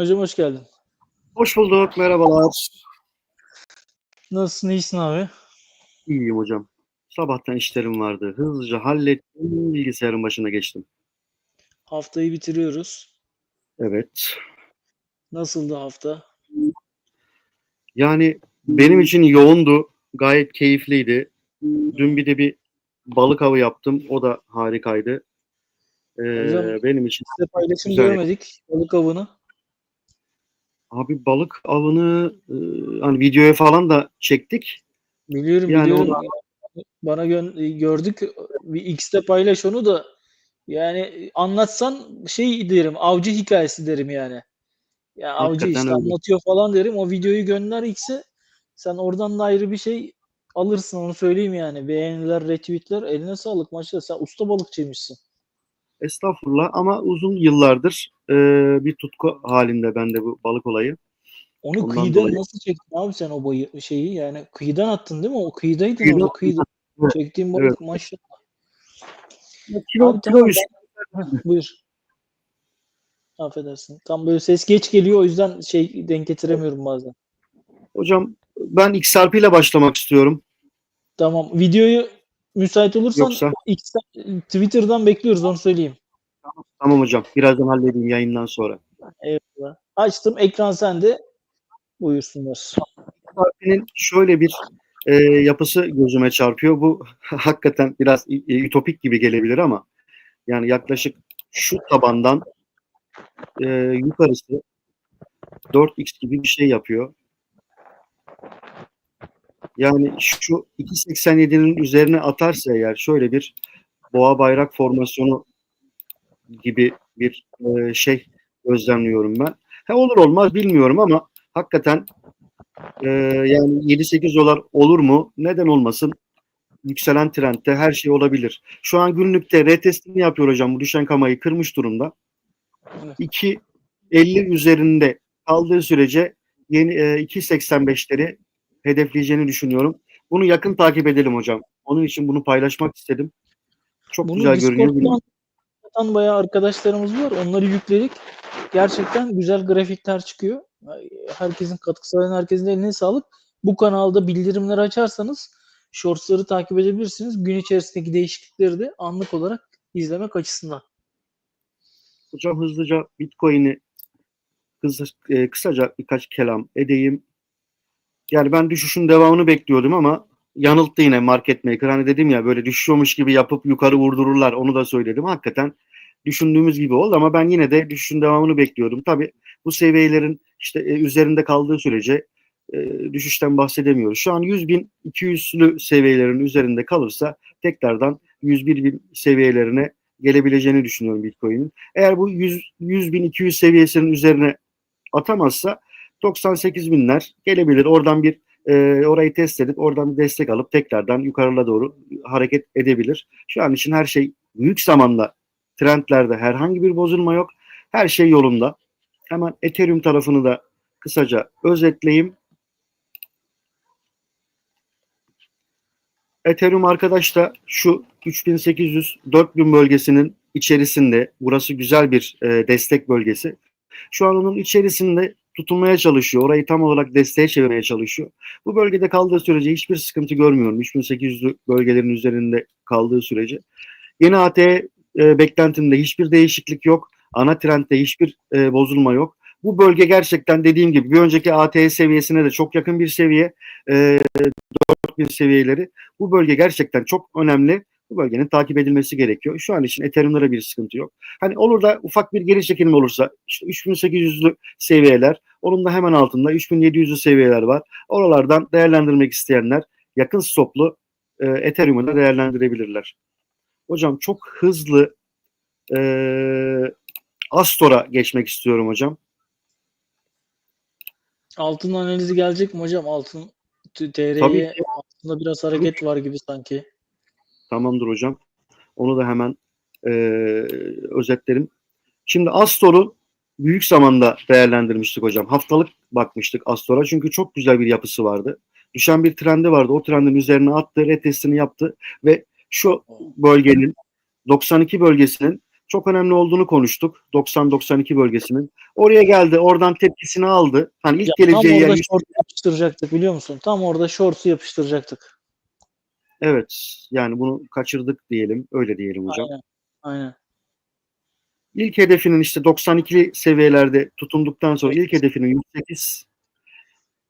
Hocam hoş geldin. Hoş bulduk, merhabalar. Nasılsın, iyisin abi? İyiyim hocam. Sabahtan işlerim vardı. Hızlıca hallettim, bilgisayarın başına geçtim. Haftayı bitiriyoruz. Evet. Nasıldı hafta? Yani benim için yoğundu. Gayet keyifliydi. Dün bir de bir balık avı yaptım. O da harikaydı. Ee, Hocam, benim için Size paylaşım Güzel. görmedik. Balık avını. Abi balık avını e, hani videoya falan da çektik. Biliyorum Yani biliyorum. o Bana gö- gördük. Bir X'te paylaş onu da. Yani anlatsan şey derim. Avcı hikayesi derim yani. Ya avcı Hakikaten işte öyle. anlatıyor falan derim. O videoyu gönder X'e. Sen oradan da ayrı bir şey alırsın onu söyleyeyim yani. Beğeniler, retweetler eline sağlık maşallah. Sen usta balıkçıymışsın. Estağfurullah ama uzun yıllardır e, bir tutku halinde bende bu balık olayı. Onu Ondan kıyıdan dolayı. nasıl çektin abi sen o bayı şeyi yani kıyıdan attın değil mi? O kıyıdaydın Kıyıdan orada kıyıda. Evet, Çektiğin balık maşallah. Kilo, Abi kilo tamam ben... Buyur. Affedersin. Tam böyle ses geç geliyor o yüzden şey denk getiremiyorum bazen. Hocam ben XRP ile başlamak istiyorum. Tamam. Videoyu müsait olursan Yoksa X, Twitter'dan bekliyoruz onu söyleyeyim. Tamam hocam. Birazdan halledeyim yayından sonra. Eyvallah. Açtım. Ekran sende. Buyursunlar. XRP'nin şöyle bir e, yapısı gözüme çarpıyor. Bu hakikaten biraz e, ütopik gibi gelebilir ama yani yaklaşık şu tabandan e, yukarısı 4x gibi bir şey yapıyor. Yani şu 2.87'nin üzerine atarsa eğer şöyle bir boğa bayrak formasyonu gibi bir e, şey gözlemliyorum ben. Ha, olur olmaz bilmiyorum ama hakikaten e, yani 7-8 dolar olur mu? Neden olmasın? Yükselen trendte her şey olabilir. Şu an günlükte retestini yapıyor hocam. Bu düşen kamayı kırmış durumda. Evet. 2.50 üzerinde kaldığı sürece yeni e, 2.85'leri hedefleyeceğini düşünüyorum. Bunu yakın takip edelim hocam. Onun için bunu paylaşmak istedim. Çok Bunu güzel görünüyor. Discord'dan atan bayağı arkadaşlarımız var. Onları yükledik. Gerçekten güzel grafikler çıkıyor. Herkesin katkısı olan herkesin eline sağlık. Bu kanalda bildirimleri açarsanız shortsları takip edebilirsiniz. Gün içerisindeki değişiklikleri de anlık olarak izlemek açısından. Hocam hızlıca Bitcoin'i kısa, e, kısaca birkaç kelam edeyim. Yani ben düşüşün devamını bekliyordum ama yanılttı yine market maker. Hani dedim ya böyle düşüyormuş gibi yapıp yukarı vurdururlar. Onu da söyledim. Hakikaten düşündüğümüz gibi oldu ama ben yine de düşüşün devamını bekliyordum. Tabii bu seviyelerin işte e, üzerinde kaldığı sürece e, düşüşten bahsedemiyoruz. Şu an 100 bin 200'lü seviyelerin üzerinde kalırsa tekrardan 101 bin seviyelerine gelebileceğini düşünüyorum Bitcoin'in. Eğer bu 100, 100 bin 200 seviyesinin üzerine atamazsa 98 binler gelebilir. Oradan bir e, orayı test edip oradan bir destek alıp tekrardan yukarıla doğru hareket edebilir. Şu an için her şey büyük zamanda trendlerde herhangi bir bozulma yok. Her şey yolunda. Hemen Ethereum tarafını da kısaca özetleyeyim. Ethereum arkadaş da şu 3800-4000 bölgesinin içerisinde burası güzel bir e, destek bölgesi. Şu an onun içerisinde tutunmaya çalışıyor. Orayı tam olarak desteğe çevirmeye çalışıyor. Bu bölgede kaldığı sürece hiçbir sıkıntı görmüyorum. 3800 bölgelerin üzerinde kaldığı sürece. Yeni AT e, beklentimde hiçbir değişiklik yok. Ana trendde hiçbir e, bozulma yok. Bu bölge gerçekten dediğim gibi bir önceki AT seviyesine de çok yakın bir seviye. E, 4000 seviyeleri. Bu bölge gerçekten çok önemli. Bu bölgenin takip edilmesi gerekiyor. Şu an için Ethereum'lara bir sıkıntı yok. Hani olur da ufak bir geri çekilme olursa işte 3800'lü seviyeler, onun da hemen altında 3700'lü seviyeler var. Oralardan değerlendirmek isteyenler yakın stoplu e, Ethereum'u da değerlendirebilirler. Hocam çok hızlı e, Astor'a geçmek istiyorum hocam. Altın analizi gelecek mi hocam? Altın TR'ye ki. altında biraz hareket var gibi sanki. Tamamdır hocam. Onu da hemen e, özetlerim. Şimdi Astor'u büyük zamanda değerlendirmiştik hocam. Haftalık bakmıştık Astor'a çünkü çok güzel bir yapısı vardı. Düşen bir trendi vardı. O trendin üzerine attı, retestini yaptı ve şu bölgenin 92 bölgesinin çok önemli olduğunu konuştuk. 90-92 bölgesinin. Oraya geldi. Oradan tepkisini aldı. Hani ilk Ya, tam geleceği yer orada 100 short yapıştıracaktık biliyor musun? Tam orada shorts'u yapıştıracaktık. Evet. Yani bunu kaçırdık diyelim. Öyle diyelim hocam. Aynen. Aynen. İlk hedefinin işte 92'li seviyelerde tutunduktan sonra ilk hedefinin 108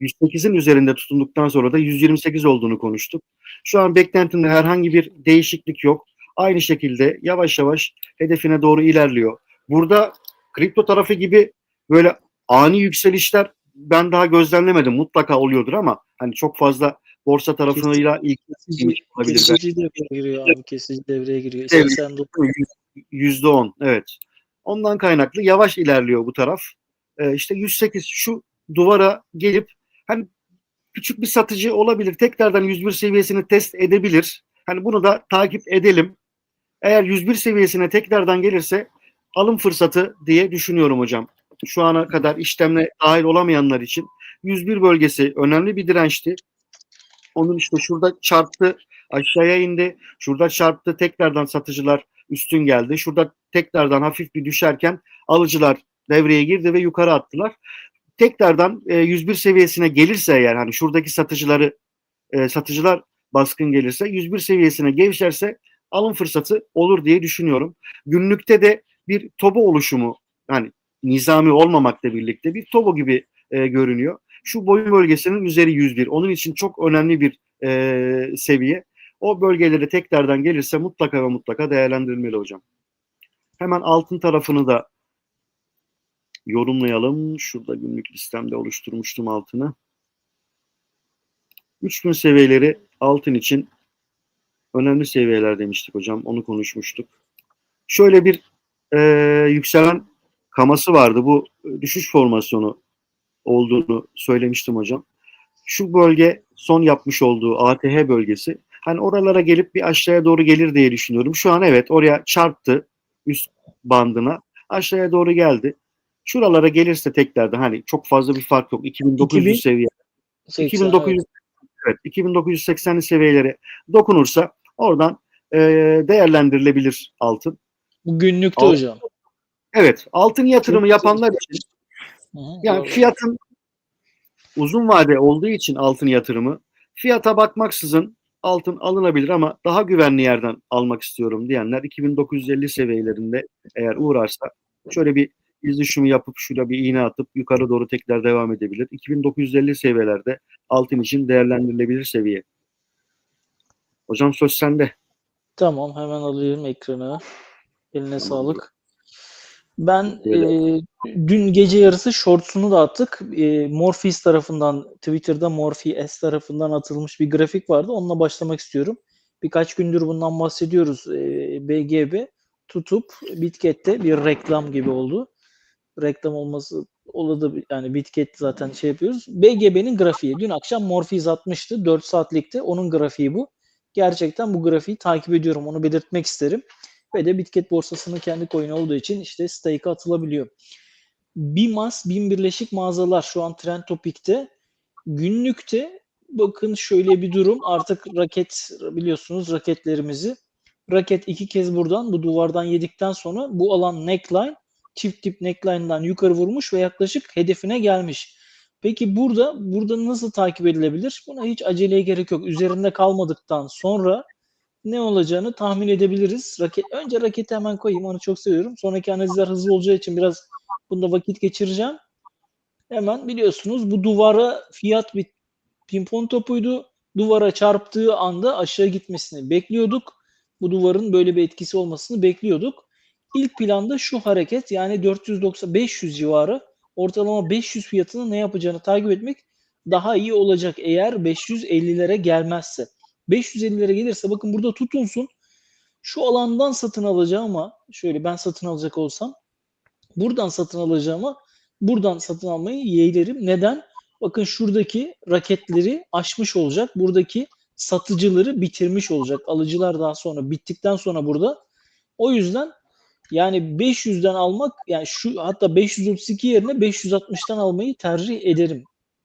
108'in üzerinde tutunduktan sonra da 128 olduğunu konuştuk. Şu an beklentimde herhangi bir değişiklik yok. Aynı şekilde yavaş yavaş hedefine doğru ilerliyor. Burada kripto tarafı gibi böyle ani yükselişler ben daha gözlemlemedim. Mutlaka oluyordur ama hani çok fazla borsa tarafıyla Kesici, olabilir. kesici devreye giriyor abi. Kesici devreye giriyor. Evet. 89 Yüzde on, evet. Ondan kaynaklı yavaş ilerliyor bu taraf. Ee, işte 108 şu duvara gelip hani küçük bir satıcı olabilir. Tekrardan 101 seviyesini test edebilir. Hani bunu da takip edelim. Eğer 101 seviyesine tekrardan gelirse alım fırsatı diye düşünüyorum hocam. Şu ana kadar işlemle dahil olamayanlar için 101 bölgesi önemli bir dirençti. Onun işte şurada çarptı, aşağıya indi. Şurada çarptı, tekrardan satıcılar üstün geldi. Şurada tekrardan hafif bir düşerken alıcılar devreye girdi ve yukarı attılar. Tekrardan e, 101 seviyesine gelirse eğer hani şuradaki satıcıları e, satıcılar baskın gelirse 101 seviyesine gevşerse alım fırsatı olur diye düşünüyorum. Günlükte de bir tobo oluşumu yani nizami olmamakla birlikte bir tobo gibi e, görünüyor. Şu boyun bölgesinin üzeri 101. Onun için çok önemli bir e, seviye. O bölgelere tekrardan gelirse mutlaka ve mutlaka değerlendirilmeli hocam. Hemen altın tarafını da yorumlayalım. Şurada günlük listemde oluşturmuştum altını. 3000 seviyeleri altın için önemli seviyeler demiştik hocam. Onu konuşmuştuk. Şöyle bir e, yükselen kaması vardı. Bu düşüş formasyonu olduğunu söylemiştim hocam. Şu bölge son yapmış olduğu ATH bölgesi. Hani oralara gelip bir aşağıya doğru gelir diye düşünüyorum. Şu an evet oraya çarptı üst bandına. Aşağıya doğru geldi. Şuralara gelirse tekrardan hani çok fazla bir fark yok. 2900 2000 seviye. 80, 2900 evet 2980'li seviyelere dokunursa oradan e, değerlendirilebilir altın. Bu günlükte Alt- hocam. Evet, altın yatırımı yapanlar için Hı yani doğru. fiyatın uzun vade olduğu için altın yatırımı fiyata bakmaksızın altın alınabilir ama daha güvenli yerden almak istiyorum diyenler 2950 seviyelerinde eğer uğrarsa şöyle bir iz düşümü yapıp şurada bir iğne atıp yukarı doğru tekrar devam edebilir. 2950 seviyelerde altın için değerlendirilebilir seviye. Hocam söz sende. Tamam hemen alıyorum ekranı. Eline sağlık. Ben e, dün gece yarısı shorts'unu da attık. E, Morpheus tarafından Twitter'da Morpheus tarafından atılmış bir grafik vardı. Onunla başlamak istiyorum. Birkaç gündür bundan bahsediyoruz. E, BGB tutup Bitket'te bir reklam gibi oldu. Reklam olması oladı yani Bitket zaten şey yapıyoruz. BGB'nin grafiği. Dün akşam Morpheus atmıştı. 4 saatlikte. Onun grafiği bu. Gerçekten bu grafiği takip ediyorum. Onu belirtmek isterim. Ve de Bitget borsasının kendi coin olduğu için işte stake atılabiliyor. BIMAS, BİM Birleşik Mağazalar şu an Trend Topic'te. Günlükte bakın şöyle bir durum. Artık raket biliyorsunuz raketlerimizi. Raket iki kez buradan bu duvardan yedikten sonra bu alan neckline çift tip neckline'dan yukarı vurmuş ve yaklaşık hedefine gelmiş. Peki burada burada nasıl takip edilebilir? Buna hiç aceleye gerek yok. Üzerinde kalmadıktan sonra ne olacağını tahmin edebiliriz. Raket, önce raketi hemen koyayım. Onu çok seviyorum. Sonraki analizler hızlı olacağı için biraz bunda vakit geçireceğim. Hemen biliyorsunuz bu duvara fiyat bir pimpon topuydu. Duvara çarptığı anda aşağı gitmesini bekliyorduk. Bu duvarın böyle bir etkisi olmasını bekliyorduk. İlk planda şu hareket yani 490 500 civarı ortalama 500 fiyatını ne yapacağını takip etmek daha iyi olacak eğer 550'lere gelmezse. 550'lere gelirse bakın burada tutunsun. Şu alandan satın alacağıma şöyle ben satın alacak olsam buradan satın alacağıma buradan satın almayı yeğlerim. Neden? Bakın şuradaki raketleri aşmış olacak. Buradaki satıcıları bitirmiş olacak. Alıcılar daha sonra bittikten sonra burada. O yüzden yani 500'den almak yani şu hatta 532 yerine 560'tan almayı tercih ederim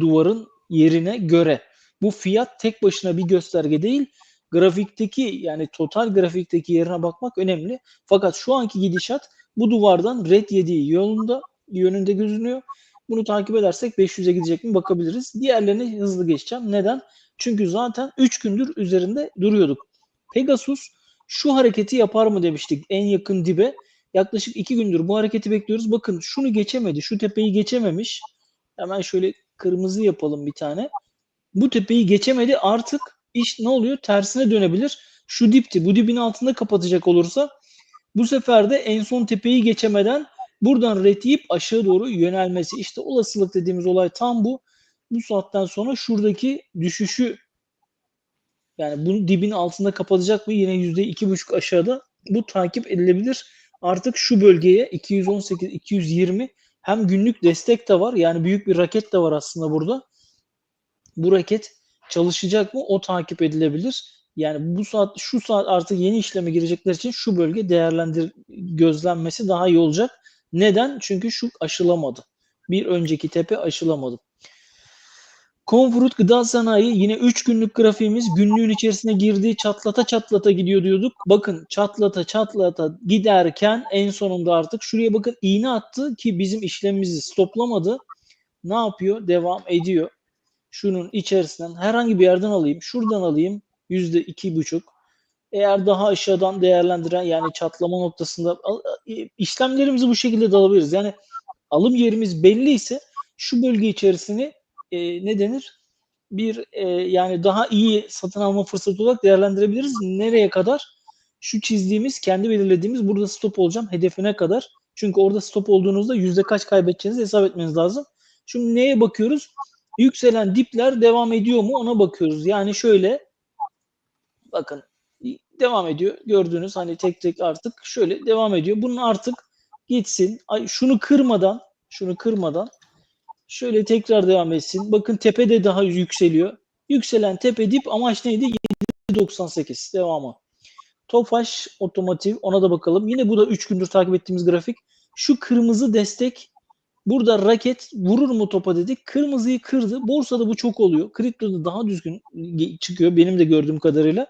duvarın yerine göre. Bu fiyat tek başına bir gösterge değil. grafikteki yani total grafikteki yerine bakmak önemli. Fakat şu anki gidişat bu duvardan red yediği yolunda yönünde görünüyor. Bunu takip edersek 500'e gidecek mi bakabiliriz. Diğerlerini hızlı geçeceğim. Neden? Çünkü zaten 3 gündür üzerinde duruyorduk. Pegasus şu hareketi yapar mı demiştik en yakın dibe. Yaklaşık 2 gündür bu hareketi bekliyoruz. Bakın şunu geçemedi. Şu tepeyi geçememiş. Hemen şöyle kırmızı yapalım bir tane. Bu tepeyi geçemedi. Artık iş ne oluyor? Tersine dönebilir. Şu dipti. Bu dibin altında kapatacak olursa bu sefer de en son tepeyi geçemeden buradan red yiyip aşağı doğru yönelmesi. İşte olasılık dediğimiz olay tam bu. Bu saatten sonra şuradaki düşüşü yani bunu dibin altında kapatacak mı? Yine yüzde iki buçuk aşağıda. Bu takip edilebilir. Artık şu bölgeye 218, 220 hem günlük destek de var. Yani büyük bir raket de var aslında burada. Bu raket çalışacak mı? O takip edilebilir. Yani bu saat şu saat artık yeni işleme girecekler için şu bölge değerlendir gözlenmesi daha iyi olacak. Neden? Çünkü şu aşılamadı. Bir önceki tepe aşılamadı. Confrut Gıda Sanayi yine 3 günlük grafiğimiz günlüğün içerisine girdi. Çatlata çatlata gidiyor diyorduk. Bakın çatlata çatlata giderken en sonunda artık şuraya bakın iğne attı ki bizim işlemimizi stoplamadı. Ne yapıyor? Devam ediyor. Şunun içerisinden herhangi bir yerden alayım. Şuradan alayım. Yüzde iki buçuk. Eğer daha aşağıdan değerlendiren yani çatlama noktasında işlemlerimizi bu şekilde dalabiliriz. Yani alım yerimiz belli ise şu bölge içerisini e, ne denir? Bir e, yani daha iyi satın alma fırsatı olarak değerlendirebiliriz. Nereye kadar? Şu çizdiğimiz, kendi belirlediğimiz burada stop olacağım hedefine kadar. Çünkü orada stop olduğunuzda yüzde kaç kaybedeceğinizi hesap etmeniz lazım. Şimdi neye bakıyoruz? Yükselen dipler devam ediyor mu ona bakıyoruz. Yani şöyle bakın devam ediyor. Gördüğünüz hani tek tek artık şöyle devam ediyor. Bunun artık gitsin. Ay, şunu kırmadan şunu kırmadan Şöyle tekrar devam etsin. Bakın tepe de daha yükseliyor. Yükselen tepe dip amaç neydi? 798 devamı. Tofaş otomotiv ona da bakalım. Yine bu da 3 gündür takip ettiğimiz grafik. Şu kırmızı destek burada raket vurur mu topa dedik. Kırmızıyı kırdı. Borsada bu çok oluyor. Kriptoda daha düzgün çıkıyor benim de gördüğüm kadarıyla.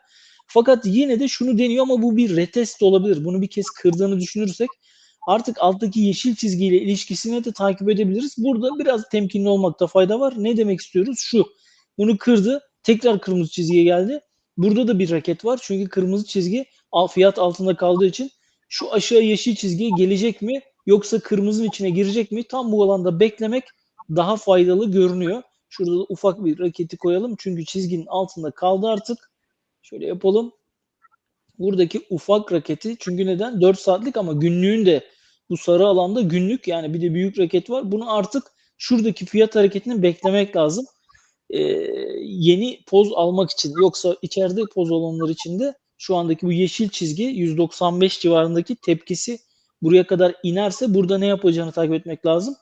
Fakat yine de şunu deniyor ama bu bir retest olabilir. Bunu bir kez kırdığını düşünürsek artık alttaki yeşil çizgiyle ilişkisini de takip edebiliriz. Burada biraz temkinli olmakta fayda var. Ne demek istiyoruz? Şu. Bunu kırdı. Tekrar kırmızı çizgiye geldi. Burada da bir raket var. Çünkü kırmızı çizgi fiyat altında kaldığı için şu aşağı yeşil çizgiye gelecek mi yoksa kırmızının içine girecek mi? Tam bu alanda beklemek daha faydalı görünüyor. Şurada da ufak bir raketi koyalım. Çünkü çizginin altında kaldı artık. Şöyle yapalım buradaki ufak raketi çünkü neden 4 saatlik ama günlüğün de bu sarı alanda günlük yani bir de büyük raket var. Bunu artık şuradaki fiyat hareketini beklemek lazım. Ee, yeni poz almak için yoksa içeride poz olanlar için de şu andaki bu yeşil çizgi 195 civarındaki tepkisi buraya kadar inerse burada ne yapacağını takip etmek lazım.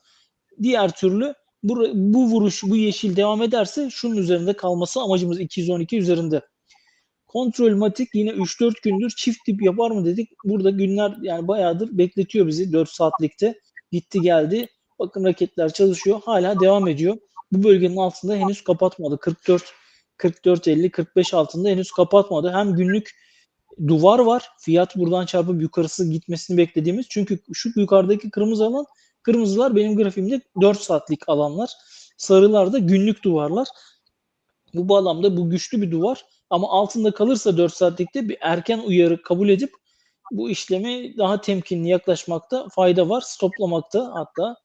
Diğer türlü bu, bu vuruş bu yeşil devam ederse şunun üzerinde kalması amacımız 212 üzerinde. Kontrol Matik yine 3-4 gündür çift tip yapar mı dedik. Burada günler yani bayağıdır bekletiyor bizi 4 saatlikte. Gitti geldi. Bakın raketler çalışıyor. Hala devam ediyor. Bu bölgenin altında henüz kapatmadı. 44 44 50 45 altında henüz kapatmadı. Hem günlük duvar var. Fiyat buradan çarpıp yukarısı gitmesini beklediğimiz. Çünkü şu yukarıdaki kırmızı alan kırmızılar benim grafiğimde 4 saatlik alanlar. Sarılar da günlük duvarlar. Bu bağlamda bu güçlü bir duvar ama altında kalırsa 4 saatlikte bir erken uyarı kabul edip bu işlemi daha temkinli yaklaşmakta fayda var. Stoplamakta hatta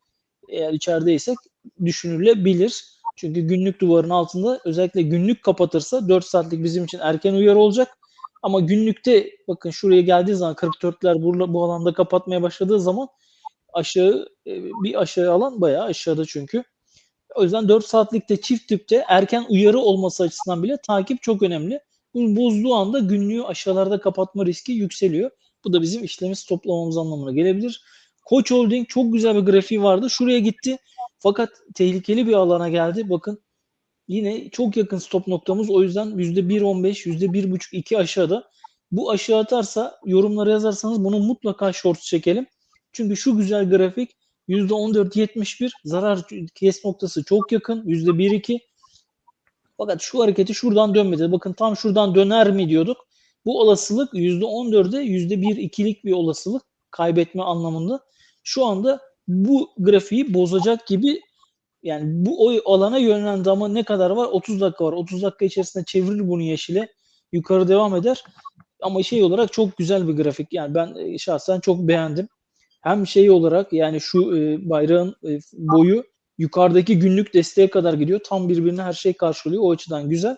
eğer içerideysek düşünülebilir. Çünkü günlük duvarın altında özellikle günlük kapatırsa 4 saatlik bizim için erken uyarı olacak. Ama günlükte bakın şuraya geldiği zaman 44'ler bu, bu alanda kapatmaya başladığı zaman aşağı e, bir aşağı alan bayağı aşağıda çünkü. O yüzden 4 saatlikte çift tüpte erken uyarı olması açısından bile takip çok önemli. Bunu bozduğu anda günlüğü aşağılarda kapatma riski yükseliyor. Bu da bizim işlemi toplamamız anlamına gelebilir. Koç Holding çok güzel bir grafiği vardı. Şuraya gitti. Fakat tehlikeli bir alana geldi. Bakın yine çok yakın stop noktamız. O yüzden %1.15, %1.5-2 aşağıda. Bu aşağı atarsa yorumlara yazarsanız bunu mutlaka short çekelim. Çünkü şu güzel grafik %14.71 zarar kes noktası çok yakın. %1.2 Fakat şu hareketi şuradan dönmedi. Bakın tam şuradan döner mi diyorduk. Bu olasılık %14'e %1-2'lik bir olasılık kaybetme anlamında. Şu anda bu grafiği bozacak gibi yani bu o alana yönelen ama ne kadar var? 30 dakika var. 30 dakika içerisinde çevirir bunu yeşile. Yukarı devam eder. Ama şey olarak çok güzel bir grafik. Yani ben e, şahsen çok beğendim. Hem şey olarak yani şu e, bayrağın e, boyu yukarıdaki günlük desteğe kadar gidiyor. Tam birbirine her şey karşılıyor. O açıdan güzel.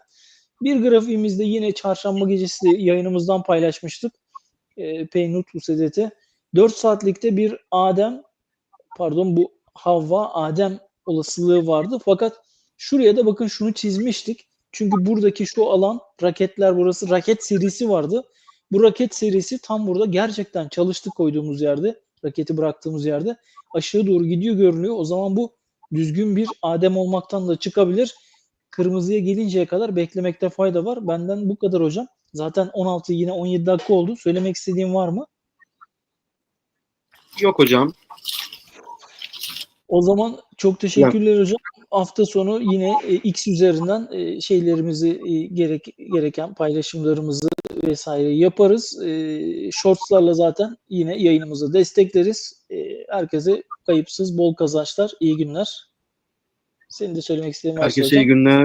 Bir grafiğimizde yine çarşamba gecesi yayınımızdan paylaşmıştık. E, Peynut USDT. 4 saatlikte bir Adem pardon bu Havva Adem olasılığı vardı. Fakat şuraya da bakın şunu çizmiştik. Çünkü buradaki şu alan raketler burası raket serisi vardı. Bu raket serisi tam burada gerçekten çalıştı koyduğumuz yerde. Raketi bıraktığımız yerde. Aşağı doğru gidiyor görünüyor. O zaman bu düzgün bir Adem olmaktan da çıkabilir. Kırmızıya gelinceye kadar beklemekte fayda var. Benden bu kadar hocam. Zaten 16 yine 17 dakika oldu. Söylemek istediğim var mı? Yok hocam. O zaman çok teşekkürler hocam. Hafta sonu yine e, X üzerinden e, şeylerimizi e, gerek gereken paylaşımlarımızı vesaire yaparız. E, shortslarla zaten yine yayınımızı destekleriz. E, herkese kayıpsız bol kazançlar, iyi günler. Senin de söylemek istediğin varsa Herkese iyi günler.